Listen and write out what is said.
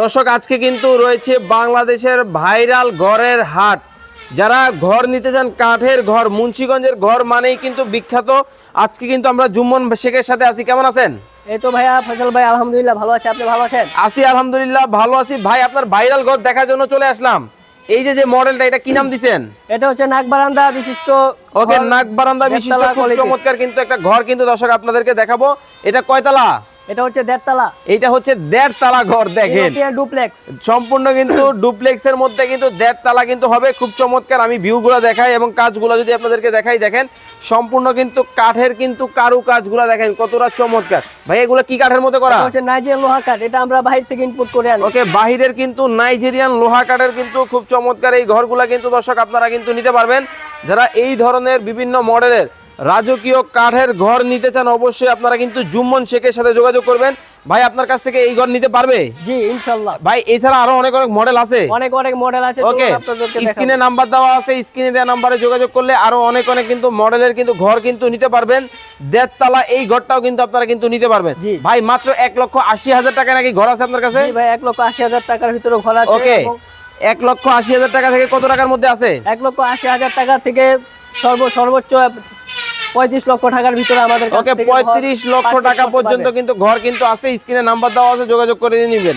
দর্শক আজকে কিন্তু রয়েছে বাংলাদেশের ভাইরাল ঘরের হাট। যারা ঘর নিতে চান কাঠের ঘর মুন্সিগঞ্জের ঘর মানেই কিন্তু বিখ্যাত। আজকে কিন্তু আমরা জুম্মন শেখের সাথে আছি। কেমন আছেন? এই তো ভাইয়া ফজল ভাই আলহামদুলিল্লাহ ভালো আছে। আপনি ভালো আছেন? আছি আলহামদুলিল্লাহ ভালো আছি। ভাই আপনার ভাইরাল ঘর দেখার জন্য চলে আসলাম। এই যে যে মডেলটা এটা কি নাম দিছেন? এটা হচ্ছে নাক বারান্দা বিশিষ্ট ওকে নাক বারান্দা বিশিষ্ট চমৎকার কিন্তু একটা ঘর কিন্তু দর্শক আপনাদেরকে দেখাবো। এটা কয়তলা? এটা হচ্ছে দেড়তলা। এইটা হচ্ছে দেড় তালা ঘর দেখেন। ডুপ্লেক্স সম্পূর্ণ কিন্তু ডুপ্লেক্সের মধ্যে কিন্তু দেড় তালা কিন্তু হবে। খুব চমৎকার আমি ভিউগুলো দেখাই এবং কাজগুলো যদি আপনাদেরকে দেখাই দেখেন সম্পূর্ণ কিন্তু কাঠের কিন্তু কারু কাজগুলো দেখেন কতটা চমৎকার। ভাই এগুলো কি কাঠের মধ্যে করা? হচ্ছে নাইজেরিয়ান লোহা কাঠ এটা আমরা বাইরে থেকে ইনপুট করে আনি। ওকে বাহিরের কিন্তু নাইজেরিয়ান লোহা কাঠের কিন্তু খুব চমৎকার এই ঘরগুলা কিন্তু দর্শক আপনারা কিন্তু নিতে পারবেন। যারা এই ধরনের বিভিন্ন মডেলের রাজকীয় কাঠের ঘর নিতে চান অবশ্যই আপনারা কিন্তু জুম্মন শেখের সাথে যোগাযোগ করবেন। ভাই আপনার কাছ থেকে এই ঘর নিতে পারবে? জি ইনশাল্লাহ। ভাই এছাড়া আরও অনেক অনেক মডেল আছে। অনেক অনেক মডেল আছে ওকে। স্ক্রিনে নাম্বার দেওয়া আছে স্ক্রিনে দেওয়া নাম্বারে যোগাযোগ করলে আরও অনেক অনেক কিন্তু মডেলের কিন্তু ঘর কিন্তু নিতে পারবেন। দেড়তলা এই ঘরটাও কিন্তু আপনারা কিন্তু নিতে পারবেন। জি। ভাই মাত্র এক লক্ষ আশি হাজার টাকা নাকি ঘর আছে আপনার কাছে? জি ভাই এক লক্ষ আশি হাজার টাকার ভিতরে ঘর আছে ওকে এক লক্ষ আশি হাজার টাকা থেকে কত টাকার মধ্যে আছে? এক লক্ষ আশি হাজার টাকা থেকে সর্ব সর্বোচ্চ পঁয়ত্রিশ লক্ষ টাকার ভিতরে আমাদের কাছে ওকে থেকে ঘর পঁয়ত্রিশ লক্ষ টাকা পর্যন্ত কিন্তু ঘর কিন্তু আছে স্ক্রিনে নাম্বার দেওয়া আছে যোগাযোগ করে নিবেন।